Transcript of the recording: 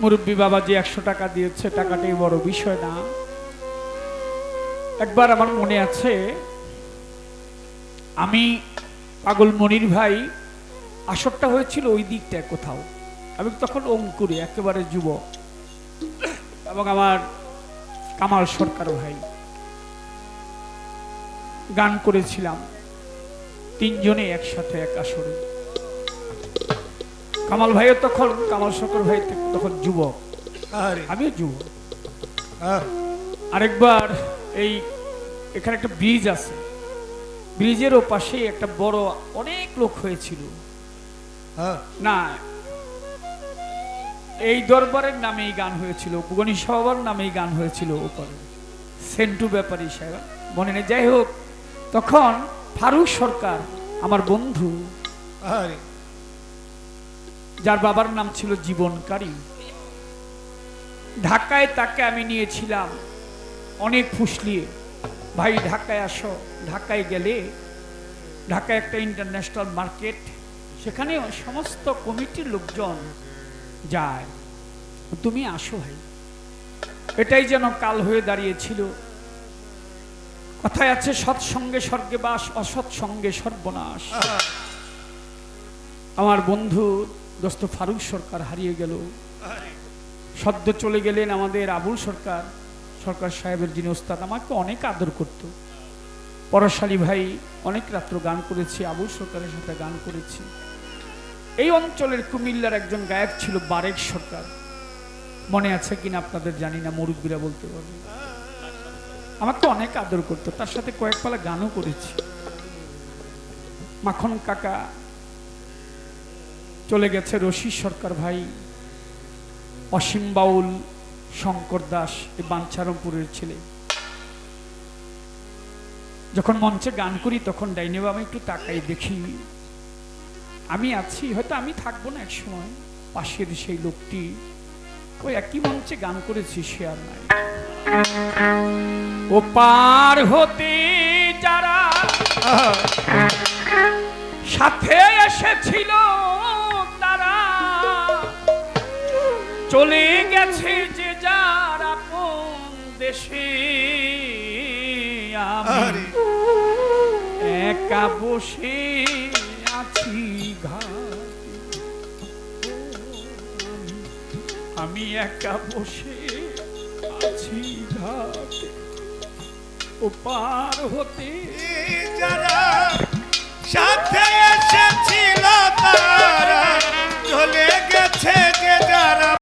মুরব্বী বাবা যে একশো টাকা দিয়েছে টাকাটাই বড় বিষয় না। একবার আমার মনে আছে, আমি পাগল মনির ভাই, আসরটা হয়েছিল ওই দিকটায় কোথাও। আমি তখন অঙ্কুরে, একেবারে যুবক, এবং আমার কামাল সরকার ভাই। গান করেছিলাম, তিনজনে একসাথে এক আসরে। কামাল ভাইও তখন কামাল সরকার ভাই তখন যুবক। আরে। আমিও যুবক। আরেকবার এই এখানে একটা ব্রিজ আছে। ব্রিজের পাশে একটা বড় অনেক লোক হয়েছিল। আহ, না এই দরবারের নামেই গান হয়েছিল গণি সবার নামেই গান হয়েছিল ওপরে। সেন্টু ব্যাপারী সাহেব মনে নেই? যাই হোক তখন ফারুক সরকার আমার বন্ধু আরে। যার বাবার নাম ছিল জীবনকারী। ঢাকায় তাকে আমি নিয়েছিলাম অনেক ফুসলিয়ে। ভাই ঢাকায় আসো। ঢাকায় গেলে ঢাকায় একটা ইন্টারন্যাশনাল মার্কেট সেখানে সমস্ত কমিটির লোকজন যায়। তুমি আসো ভাই। এটাই যেন কাল হয়ে দাঁড়িয়েছিল। কথায় আছে সৎসঙ্গে স্বর্গে বাস অসৎ সঙ্গে সর্বনাশ। আমার বন্ধু দোস্ত, ফারুক সরকার হারিয়ে গেল। সদ্য চলে গেলেন আমাদের আবুল সরকার সরকার সাহেবের যিনি ওস্তাদ, আমাকে অনেক আদর করত। পরশালী ভাই অনেক রাত্র গান করেছি, আবুল সরকারের সাথে গান করেছি। এই অঞ্চলের কুমিল্লার একজন গায়ক ছিল বারেক সরকার। মনে আছে কিনা আপনাদের জানি না, মুরব্বীরা বলতে পারবে। আমাকে অনেক আদর করতো, তার সাথে কয়েক পালা গানও করেছি। মাখন কাকা চলে গেছে রশি সরকার ভাই। অসীম বাউল, শঙ্কর দাস এই বাঞ্ছারামপুরের ছেলে। যখন মঞ্চে গান করি, তখন ডাইনে বাবা একটু তাকাই দেখি, আমি আছি, হয়তো আমি থাকব না এক সময়, পাশের সেই লোকটি। ওই একই মঞ্চে গান করেছি, সে আর নাই। ও পার হতে চলে গেছে যে যার আপন দেশে। আমি একা বসে আছি আমি একা বসে আছি ঘাটে। ও পার হতে যারা সাথে